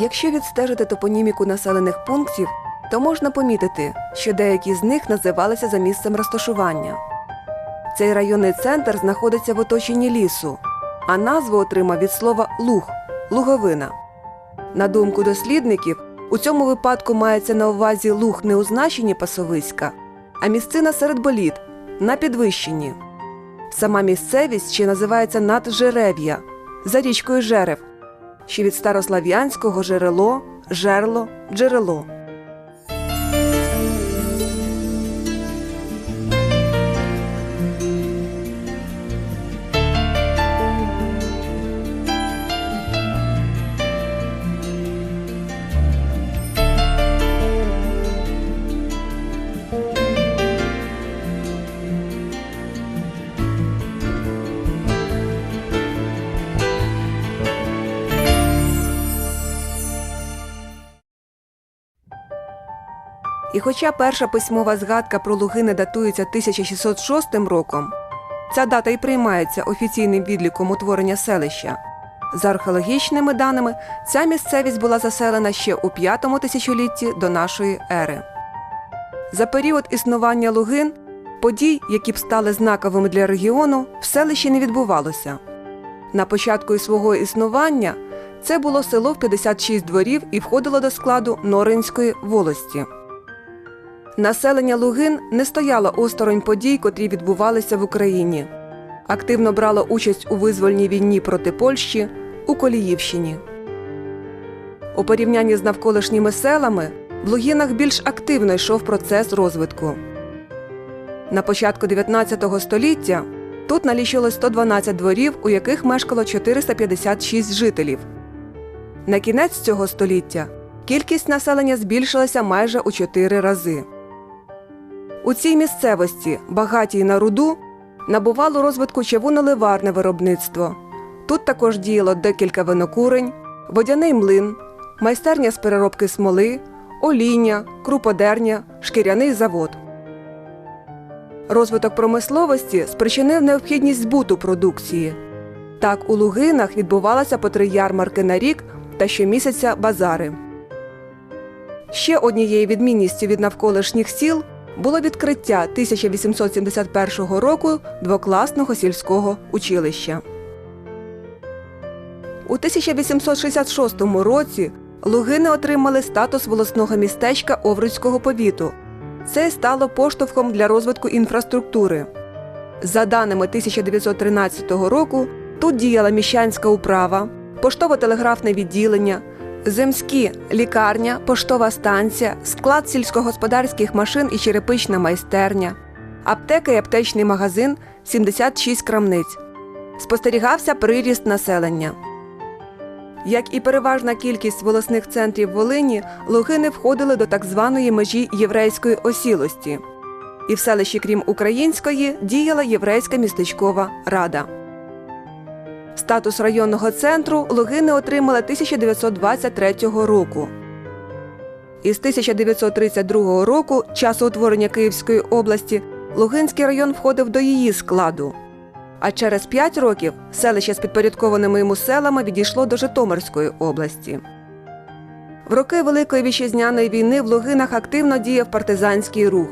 Якщо відстежити топоніміку населених пунктів, то можна помітити, що деякі з них називалися за місцем розташування. Цей районний центр знаходиться в оточенні лісу, а назву отримав від слова луг луговина. На думку дослідників, у цьому випадку мається на увазі луг не у значенні пасовиська, а місцина серед боліт на підвищенні. Сама місцевість ще називається наджерев'я за річкою Жерев, що від старослав'янського джерело, жерло, джерело. І хоча перша письмова згадка про Лугини датується 1606 роком, ця дата і приймається офіційним відліком утворення селища. За археологічними даними, ця місцевість була заселена ще у п'ятому тисячолітті до нашої ери. За період існування Лугин подій, які б стали знаковими для регіону, в селищі не відбувалося. На початку свого існування це було село в 56 дворів і входило до складу Норинської волості. Населення Лугин не стояло осторонь подій, котрі відбувалися в Україні. Активно брало участь у визвольній війні проти Польщі у Коліївщині. У порівнянні з навколишніми селами в Лугінах більш активно йшов процес розвитку. На початку 19 століття тут налічилось 112 дворів, у яких мешкало 456 жителів. На кінець цього століття кількість населення збільшилася майже у 4 рази. У цій місцевості, багатій на руду, набувало розвитку чавуноливарне виробництво. Тут також діяло декілька винокурень, водяний млин, майстерня з переробки смоли, оління, круподерня, шкіряний завод. Розвиток промисловості спричинив необхідність збуту продукції. Так у Лугинах відбувалося по три ярмарки на рік та щомісяця базари. Ще однією відмінністю від навколишніх сіл було відкриття 1871 року двокласного сільського училища. У 1866 році Лугини отримали статус волосного містечка Овруцького повіту. Це стало поштовхом для розвитку інфраструктури. За даними 1913 року, тут діяла міщанська управа, поштово-телеграфне відділення, земські лікарня, поштова станція, склад сільськогосподарських машин і черепична майстерня, аптека і аптечний магазин 76 крамниць. Спостерігався приріст населення. Як і переважна кількість волосних центрів Волині, Лугини входили до так званої межі єврейської осілості. І в селищі, крім української, діяла єврейська містечкова рада. Статус районного центру Лугини отримали 1923 року. Із 1932 року, часу утворення Київської області, Лугинський район входив до її складу. А через 5 років селище з підпорядкованими йому селами відійшло до Житомирської області. В роки Великої вітчизняної війни в Лугинах активно діяв партизанський рух.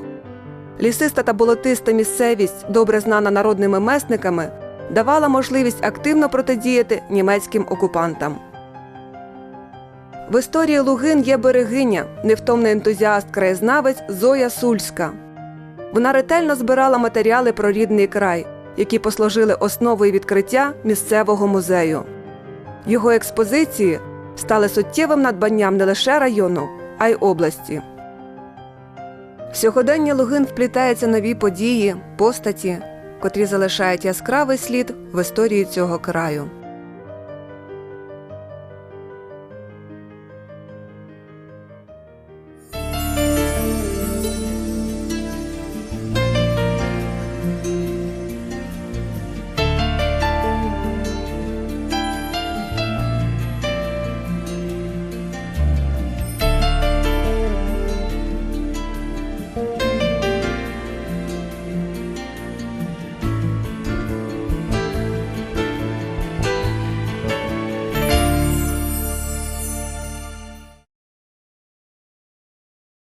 Лісиста та болотиста місцевість, добре знана народними месниками, давала можливість активно протидіяти німецьким окупантам. В історії Лугин є берегиня, невтомний ентузіаст краєзнавець Зоя Сульська. Вона ретельно збирала матеріали про рідний край, які послужили основою відкриття місцевого музею. Його експозиції стали суттєвим надбанням не лише району, а й області. В сьогодення Лугин вплітаються нові події, постаті, котрі залишають яскравий слід в історії цього краю.